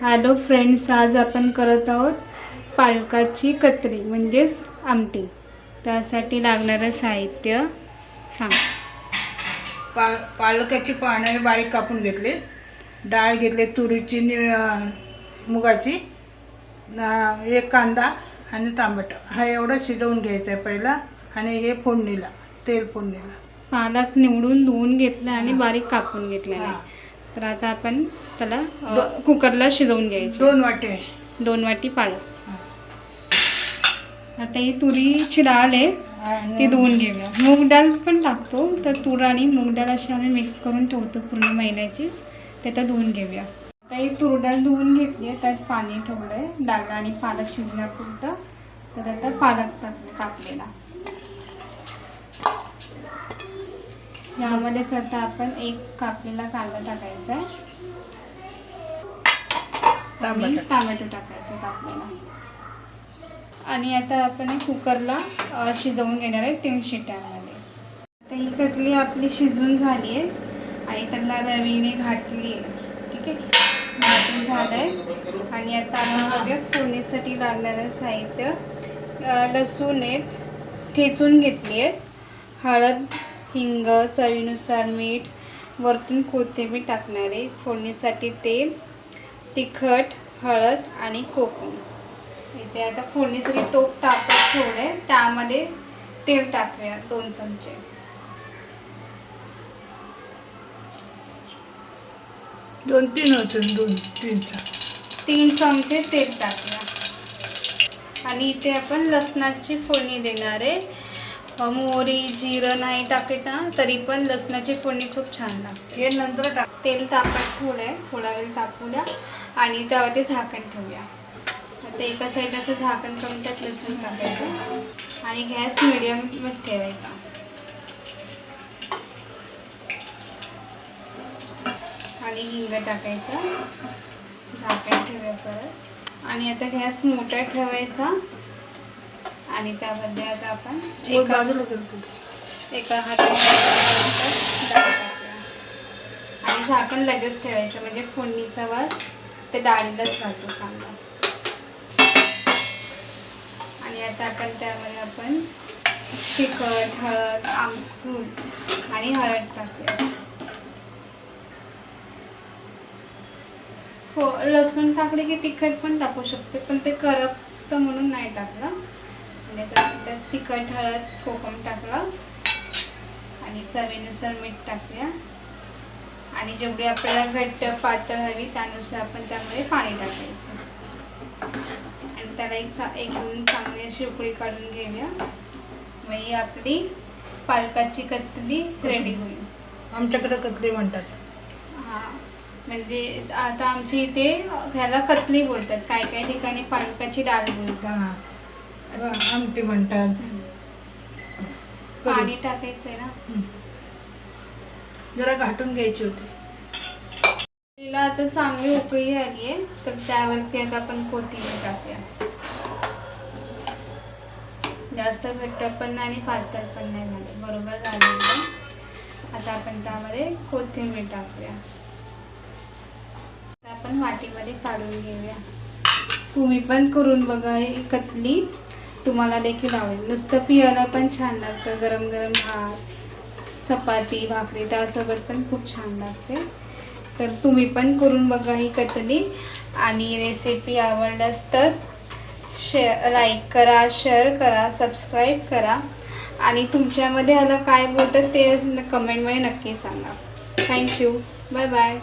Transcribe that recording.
Hello friends आज आपण करत आहोत पालकाची कत्री म्हणजेच आमटी. त्यासाठी लागणारं साहित्य सांग. पा पालकाची पाने बारीक कापून घेतले. डाळ घेतले तुरीची नि मुगाची एक कांदा आणि तांबट. हा एवढं शिजवून घ्यायचं आहे पहिला आणि हे फोडणीला तेल फोडणीला. पालक निवडून धुवून घेतला आणि बारीक कापून घेतलेला. आहे. तर आता आपण त्याला अ, कुकरला शिजवून घ्यायचं. दोन वाटे. दोन वाटी पालक. आता ही तुरीची डाळ आहे ती धुवून घेऊया. मूग डाळ पण टाकतो तर तूर आणि मूग डाळ अशी आम्ही मिक्स करून ठेवतो पूर्ण महिन्याचीच ते आता धुवून घेऊया. आता ही तूर डाळ धुवून घेतली आहे त्यात पाणी ठेवलं आहे डाळ आणि पालक शिजण्यापुरतं तर आता पालक टाक कापलेला. यामध्येच आता आपण एक कापलेला कांदा टाकायचा आहे. आणि टोमॅटो टाकायचं कापलेला. आणि आता आपण हे कुकरला शिजवून घेणार आहे तीन शिट्यामध्ये. आता ही कटली आपली शिजून झाली आहे. आणि त्याला रवीने घातली आहे. ठीक आहे? घाटून झालं आहे आणि आता आपण बघूया फोडणीसाठी लागणारं साहित्य. लसूण आहे. ठेचून घेतली आहे. हळद हिंग चवीनुसार मीठ वरतून कोथिंबीर टाकणार. आहे फोडणीसाठी तेल तिखट हळद आणि कोकम. इथे आता फोडणीसाठी तोप तापत ठेवलं त्यामध्ये तेल टाकूया दोन चमचे. दोन तीन होते दोन तीन तीन चमचे तेल टाकूया. आणि इथे आपण लसणाची फोडणी देणार आहे. मोहरी जिरं नाही टाकत ना तरी पण लसणाची फोडणी खूप छान लागते. हे नंतर टाक. तेल तापत ठेवलं आहे थोडा वेळ तापू द्या आणि त्यावरती झाकण ठेवूया. आता एका साईड असं झाकण करून त्यात लसूण टाकायचं. आणि गॅस मिडियमच ठेवायचा. आणि हिंग टाकायचं. झाकण ठेवूया परत. आणि आता गॅस मोठा ठेवायचा. आणि त्यामध्ये आता आपण एका हाताने आणि झाकण लगेच ठेवायचं म्हणजे फोडणीचा वास ते डाळीलाच राहतो चांगला. आणि आता आपण त्यामध्ये आपण तिखट हळद आमसूल आणि हळद टाकूया. हो लसूण टाकले की तिखट पण टाकू शकते पण ते करपतं म्हणून नाही टाकलं. आणि आता त्यात तिखट हळद कोकम टाकलं. आणि चवीनुसार मीठ टाकूया. आणि जेवढी आपल्याला घट्ट पातळ हवी त्यानुसार आपण त्यामध्ये पाणी टाकायचं. आणि त्याला एक चा एक दोन चांगली अशी उकळी काढून घेऊया. मग ही आपली पालकाची कतली रेडी होईल. आमच्याकडे कतली म्हणतात. हा. म्हणजे आता आमच्या इथे ह्याला कतली बोलतात. काय काय ठिकाणी पालकाची डाळ बोलतात. हा. आमटी म्हणतात. पाणी टाकायचंय ना. जरा घाटून घ्यायची होती. तिला आता चांगली उकळी आली आहे तर त्यावरती आता आपण कोथिंबीर टाकूया. जास्त घट्ट पण नाही आणि पातळ पण नाही झालं. बरोबर झालेलं. आता आपण त्यामध्ये कोथिंबीर टाकूया. आपण वाटीमध्ये काढून घेऊया. तुम्ही पण करून बघा ही कतली तुम्हाला देखील आवडेल. नुसतं पियाला पण छान लागतं. गरम गरम भात चपाती भाकरी त्यासोबत पण खूप छान लागते. तर तुम्ही पण करून बघा ही कतली. आणि रेसिपी आवडल्यास तर शे लाईक करा शेअर करा सबस्क्राईब करा. आणि तुमच्यामध्ये ह्याला काय बोलतात ते कमेंटमध्ये नक्की सांगा. Thank you bye bye